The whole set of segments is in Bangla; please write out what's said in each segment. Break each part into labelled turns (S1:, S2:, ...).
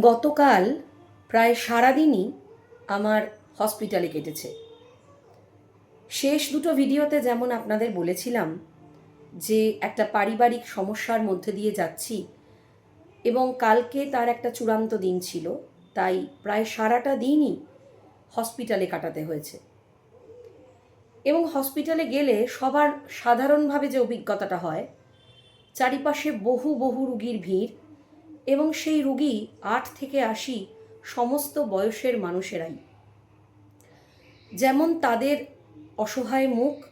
S1: গতকাল প্রায় সারাদিনই আমার হসপিটালে কেটেছে। শেষ দুটো ভিডিওতে যেমন আপনাদের বলেছিলাম যে একটা পারিবারিক সমস্যার মধ্যে দিয়ে যাচ্ছি এবং কালকে তার একটা চূড়ান্ত দিন ছিল, তাই প্রায় সারাটা দিনই হসপিটালে কাটাতে হয়েছে। এবং হসপিটালে গেলে সবার সাধারণভাবে যে অভিজ্ঞতাটা হয়, চারিপাশে বহু বহু রুগীর ভিড় এবং সেই রুগী আট থেকে আশি সমস্ত বয়সের মানুষেরাই। যেমন তাদের অসহায় মুখ,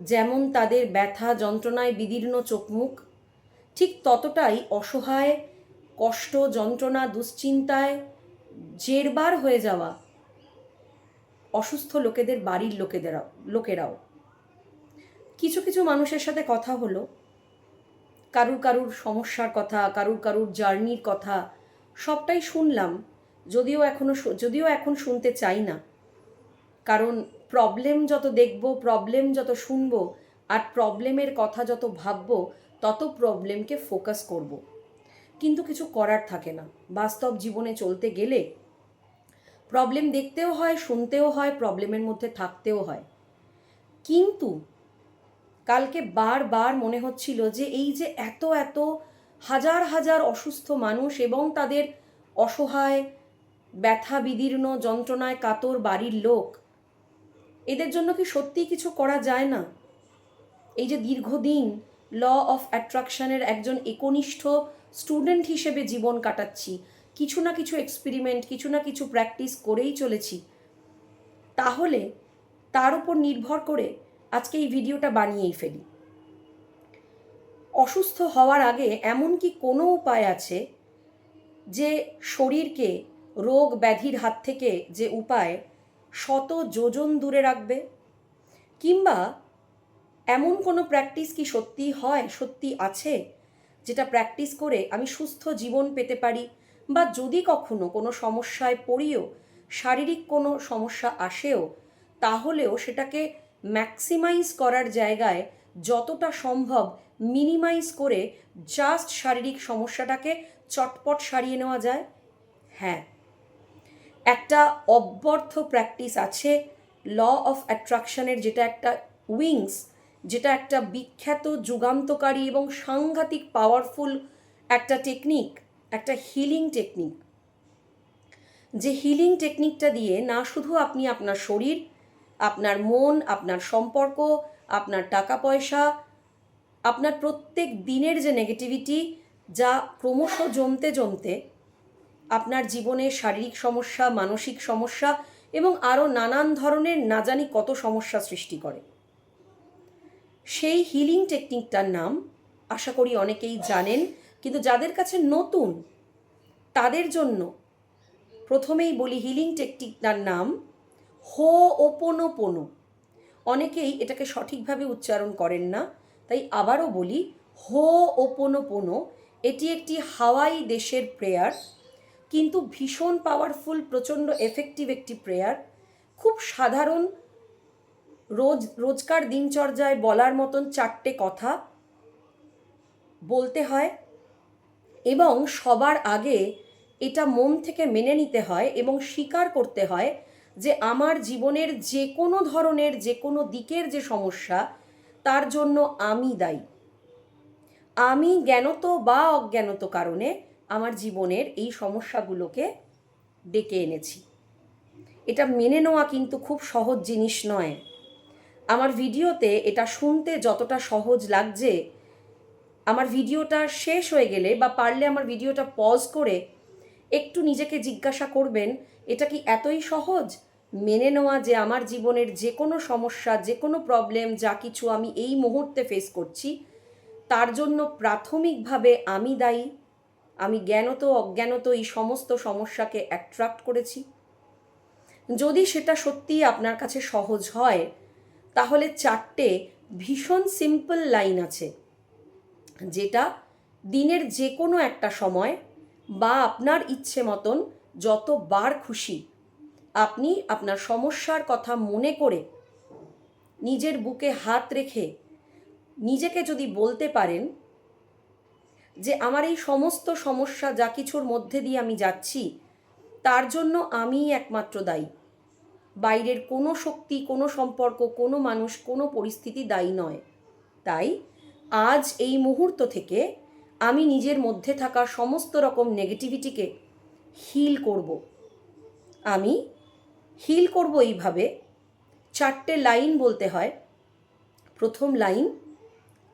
S1: যেমন তাদের ব্যথা যন্ত্রণায় বিদীর্ণ চোখ মুখ ঠিক ততটাই অসহায় কষ্ট যন্ত্রণা দুশ্চিন্তায় জেরবার হয়ে যাওয়া অসুস্থ লোকেদের বাড়ির লোকেদেরাও, লোকেরাও। কিছু কিছু মানুষের সাথে কথা হলো। কারুর কারুর সমস্যার কথা, কারুর কারুর জার্নির কথা সবটাই শুনলাম, যদিও এখনও যদিও এখন শুনতে চাই না। কারণ প্রবলেম যত দেখব প্রবলেম যত শুনব আর প্রবলেমের কথা যত ভাবব, তত প্রবলেমকে ফোকাস করব। কিন্তু কিছু করার থাকে না। বাস্তব জীবনে চলতে গেলে প্রবলেম দেখতেও হয়, শুনতেও হয় প্রবলেমের মধ্যে থাকতেও হয়। কিন্তু কালকে বারবার মনে হচ্ছিল যে এই যে এত এত হাজার হাজার অসুস্থ মানুষ এবং তাদের অসহায়, ব্যথা বিদীর্ণ, যন্ত্রণায় কাতর বাড়ির লোক, এদের জন্য কি সত্যিই কিছু করা যায় না? এই যে দীর্ঘদিন ল অফ অ্যাট্রাকশনের একজন একনিষ্ঠ স্টুডেন্ট হিসেবে জীবন কাটাচ্ছি, কিছু না কিছু এক্সপেরিমেন্ট, কিছু না কিছু প্র্যাকটিস করেই চলেছি, তাহলে তার উপর নির্ভর করে আজকে এই ভিডিওটা বানিয়েই ফেলি। অসুস্থ হওয়ার আগে এমন কি কোনো উপায় আছে যে শরীরকে রোগ ব্যাধির হাত থেকে যে উপায় শত যোজন দূরে রাখবে? কিংবা এমন কোনো প্র্যাকটিস কি সত্যি হয়, সত্যি আছে, যেটা প্র্যাকটিস করে আমি সুস্থ জীবন পেতে পারি? বা যদি কখনো কোনো সমস্যায় পড়িও, শারীরিক কোনো সমস্যা আসেও, তাহলেও সেটাকে ম্যাক্সিমাইজ করার জায়গায় যতটা সম্ভব মিনিমাইজ করে জাস্ট শারীরিক সমস্যাটাকে চটপট সারিয়ে নেওয়া যায়। হ্যাঁ একটা অব্যর্থ প্র্যাকটিস আছে ল অফ অ্যাট্রাকশনের যেটা একটা উইংস যেটা একটা বিখ্যাত যুগান্তকারী এবং সাংঘাতিক পাওয়ারফুল একটা টেকনিক একটা হিলিং টেকনিক যে হিলিং টেকনিকটা দিয়ে না শুধু আপনি আপনার শরীর আপনার মন, আপনার সম্পর্ক, আপনার টাকা পয়সা আপনার প্রত্যেক দিনের যে নেগেটিভিটি যা ক্রমশ জমতে জমতে আপনার জীবনে শারীরিক সমস্যা, মানসিক সমস্যা এবং আরও নানান ধরনের না জানি কত সমস্যা সৃষ্টি করে। সেই হিলিং টেকনিকটার নাম আশা করি অনেকেই জানেন, কিন্তু যাদের কাছে নতুন, তাদের জন্য প্রথমেই বলি হিলিং টেকনিকটার নাম হো ওপোনোপোনো। অনেকেই এটাকে সঠিকভাবে উচ্চারণ করেন না, তাই আবারও বলি, হো ওপোনোপোনো, এটি একটি হাওয়াই দেশের প্রেয়ার, কিন্তু ভীষণ পাওয়ারফুল, প্রচণ্ড এফেক্টিভ একটি প্রেয়ার। খুব সাধারণ, রোজ, রোজকার দিনচর্যায় বলার মতন চারটে কথা বলতে হয় এবং সবার আগে এটা মন থেকে মেনে নিতে হয় এবং স্বীকার করতে হয় যে আমার জীবনের যে কোনো ধরনের, যে কোনো দিকের যে সমস্যা, তার জন্য আমি দায়ী। আমি জ্ঞানত বা অজ্ঞানত কারণে আমার জীবনের এই সমস্যাগুলোকে ডেকে এনেছি। এটা মেনে নেওয়া কিন্তু খুব সহজ জিনিস নয়। আমার ভিডিওতে এটা শুনতে যতটা সহজ লাগছে, আমার ভিডিওটা শেষ হয়ে গেলে বা পারলে আমার ভিডিওটা পজ করে একটু নিজেকে জিজ্ঞাসা করবেন, এটা কি এতই সহজ? মেনে নেওয়া যে আমার জীবনের যে কোনো সমস্যা, যে কোনো প্রবলেম যা কিছু আমি এই মুহূর্তে ফেস করছি, তার জন্য প্রাথমিকভাবে আমি দায়ী। আমি জ্ঞানত, অজ্ঞানত এই সমস্ত সমস্যাকে অ্যাট্রাক্ট করেছি। যদি সেটা সত্যিই আপনার কাছে সহজ হয়, তাহলে চারটে ভীষণ সিম্পল লাইন আছে, যেটা দিনের যে কোনো একটা সময় বা আপনার ইচ্ছে মতন যতবার খুশি আপনি আপনার সমস্যার কথা মনে করে নিজের বুকে হাত রেখে নিজেকে যদি বলতে পারেন যে আমার এই সমস্ত সমস্যা যা কিছুর মধ্যে দিয়ে আমি যাচ্ছি, তার জন্য আমিই একমাত্র দায়ী। বাইরের কোনো শক্তি, কোনো সম্পর্ক, কোনো মানুষ, কোনো পরিস্থিতি দায়ী নয়। তাই আজ এই মুহূর্ত থেকে আমি নিজের মধ্যে থাকা সমস্ত রকম নেগেটিভিটিকে হিল করব। আমি হিল করব এইভাবে। চারটে লাইন বলতে হয়। প্রথম লাইন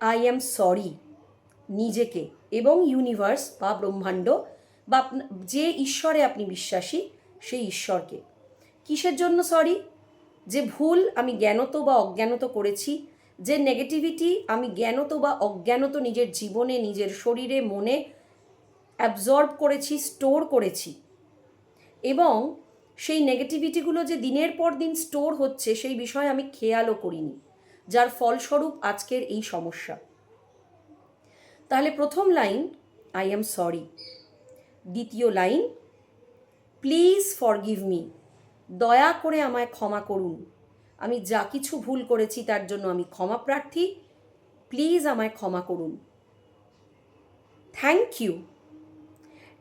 S1: আই অ্যাম সরি নিজেকে এবং ইউনিভার্স বা ব্রহ্মাণ্ড বা যে ঈশ্বরে আপনি বিশ্বাসী, সেই ঈশ্বরকে। কিসের জন্য সরি যে ভুল আমি জ্ঞানত বা অজ্ঞানত করেছি, যে নেগেটিভিটি আমি জ্ঞানত বা অজ্ঞানত নিজের জীবনে, নিজের শরীরে, মনে অ্যাবজর্ব করেছি স্টোর করেছি এবং সেই নেগেটিভিটিগুলো যে দিনের পর দিন স্টোর হচ্ছে, সেই বিষয়ে আমি খেয়ালও করিনি। যার ফলস্বরূপ আজকের এই সমস্যা। তাহলে প্রথম লাইন আই এম সরি দ্বিতীয় লাইন প্লিজ ফরগিভ মি দয়া করে আমায় ক্ষমা করুন। আমি যা কিছু ভুল করেছি তার জন্য আমি ক্ষমা প্রার্থী। প্লিজ আমায় ক্ষমা করুন। থ্যাংক ইউ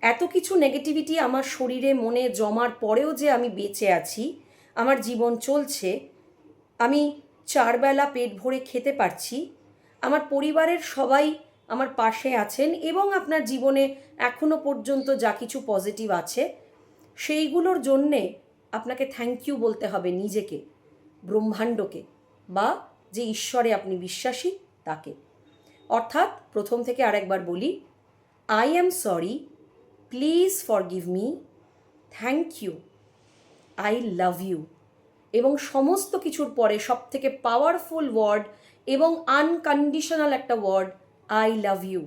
S1: এত কিছু নেগেটিভিটি আমার শরীরে, মনে জমার পরেও যে আমি বেঁচে আছি, আমার জীবন চলছে, আমি চারবেলা পেট ভরে খেতে পারছি, আমার পরিবারের সবাই আমার পাশে আছেন এবং আপনার জীবনে এখনও পর্যন্ত যা কিছু পজিটিভ আছে, সেইগুলোর জন্যে আপনাকে থ্যাংক ইউ বলতে হবে নিজেকে, ব্রহ্মাণ্ডকে বা যে ঈশ্বরে আপনি বিশ্বাসী, তাকে। অর্থাৎ প্রথম থেকে আরেকবার বলি I am sorry please forgive me thank you I love you এবং সমস্ত কিছুর পরে সব থেকে পাওয়ারফুল ওয়ার্ড এবং আনকন্ডিশনাল একটা ওয়ার্ড আই লাভ ইউ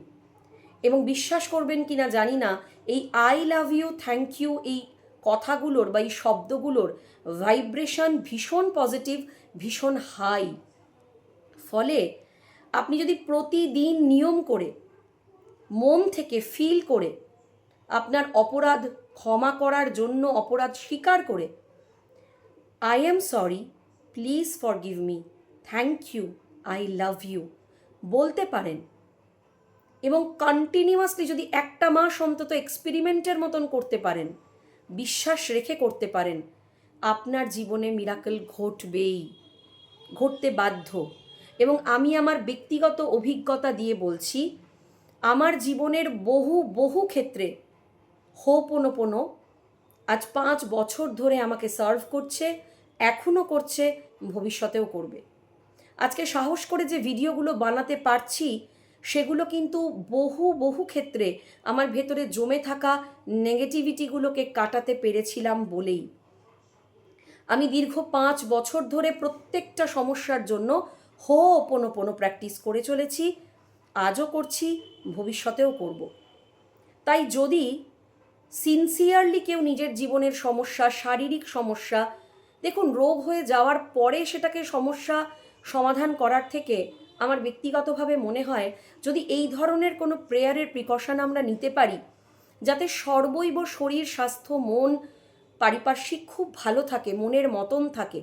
S1: এবং বিশ্বাস করবেন কি না জানি না, এই I love you thank you এই কথাগুলোর বা এই শব্দগুলোর ভাইব্রেশন ভীষণ পজিটিভ ভীষণ হাই ফলে আপনি যদি প্রতিদিন নিয়ম করে, মন থেকে ফিল করে আপনার অপরাধ ক্ষমা করার জন্য অপরাধ স্বীকার করে। I am sorry please forgive me thank you I love you বলতে পারেন। এবং কন্টিনিউয়াসলি যদি একটা মাস অন্তত এক্সপেরিমেন্টের মতন করতে পারেন, বিশ্বাস রেখে করতে পারেন, আপনার জীবনে মিরাকেল ঘটবেই, ঘটতে বাধ্য। এবং আমি আমার ব্যক্তিগত অভিজ্ঞতা দিয়ে বলছি, আমার জীবনের বহু বহু ক্ষেত্রে হোপোনোপোনো আজ পাঁচ বছর ধরে আমাকে সার্ভ করছে, এখনও করছে, ভবিষ্যতেও করবে। আজকে সাহস করে যে ভিডিওগুলো বানাতে পারছি, সেগুলো কিন্তু বহু বহু ক্ষেত্রে আমার ভেতরে জমে থাকা নেগেটিভিটিগুলোকে কাটাতে পেরেছিলাম বলেই। আমি দীর্ঘ পাঁচ বছর ধরে প্রত্যেকটা সমস্যার জন্য হো ওপোনোপোনো প্র্যাকটিস করে চলেছি, আজও করছি, ভবিষ্যতেও করব। তাই যদি সিনসিয়ারলি কেউ নিজের জীবনের সমস্যা, শারীরিক সমস্যা, দেখুন রোগ হয়ে যাওয়ার পরে সেটাকে সমস্যা সমাধান করার থেকে আমার ব্যক্তিগতভাবে মনে হয় যদি এই ধরনের কোনো প্রেয়ারের প্রিকশন আমরা নিতে পারি, যাতে সর্বৈব শরীর, স্বাস্থ্য, মন, পারিপার্শ্বিক খুব ভালো থাকে, মনের মতন থাকে,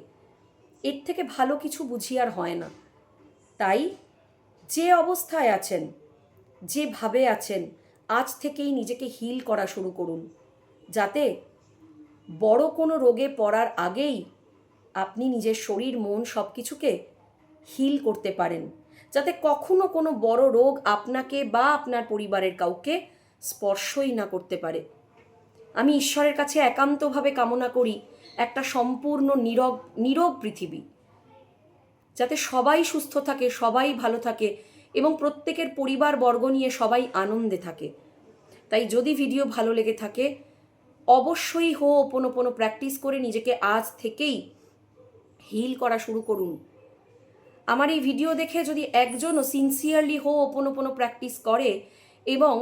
S1: এর থেকে ভালো কিছু বুঝি আর হয় না। তাই যে অবস্থায় আছেন, যেভাবে আছেন আজ থেকেই নিজেকে হিল করা শুরু করুন। যাতে বড় কোনো রোগে পড়ার আগেই আপনি নিজের শরীর, মন সব কিছুকে হিল করতে পারেন। যাতে কখনো কোনো বড় রোগ আপনাকে বা আপনার পরিবারের কাউকে স্পর্শই না করতে পারে। আমি ঈশ্বরের কাছে একান্তভাবে কামনা করি, একটা সম্পূর্ণ নীরব নীরব পৃথিবী। যাতে সবাই সুস্থ থাকে, সবাই ভালো থাকে এবং প্রত্যেকের পরিবার বর্গ নিয়ে সবাই আনন্দে থাকে। তাই যদি ভিডিও ভালো লেগে থাকে, অবশ্যই হো ওপোনোপোনো প্র্যাকটিস করে নিজেকে আজ থেকেই হিল করা শুরু করুন। আমার এই ভিডিও দেখে যদি একজনও সিনসিয়ারলি হো ওপোনোপোনো প্র্যাকটিস করে এবং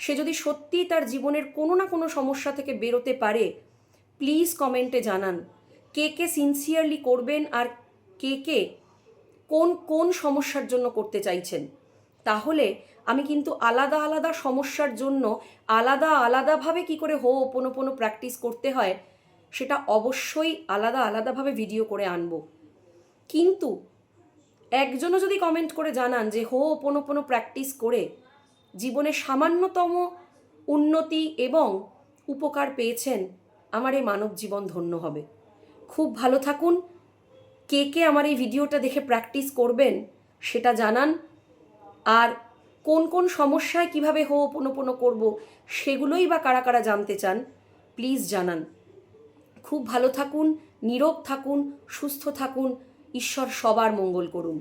S1: সে যদি সত্যিই তার জীবনের কোনো না কোনো সমস্যা থেকে বেরোতে পারে, প্লিজ কমেন্টে জানান, কে কে সিনসিয়ারলি করবেন আর কে কে কোন কোন সমস্যার জন্য করতে চাইছেন? তাহলে আমি কিন্তু আলাদা আলাদা সমস্যার জন্য আলাদা, আলাদাভাবে কি করে হো ওপোনোপোনো প্র্যাকটিস করতে হয়, সেটা অবশ্যই আলাদা, আলাদাভাবে ভিডিও করে আনব। কিন্তু একজনও যদি কমেন্ট করে জানান যে হো ওপোনোপোনো প্র্যাকটিস করে জীবনে সামান্যতম উন্নতি এবং উপকার পেয়েছেন, আমার এই মানব জীবন ধন্য হবে। খুব ভালো থাকুন কে কে আমার এই ভিডিওটা দেখে প্র্যাকটিস করবেন সেটা জানান। আর কোন কোন সমস্যায় কীভাবে হো পোনোপোনো করব সেগুলোই বা কারা কারা জানতে চান প্লিজ জানান। খুব ভালো থাকুন, নীরব থাকুন, সুস্থ থাকুন, ঈশ্বর সবার মঙ্গল করুন।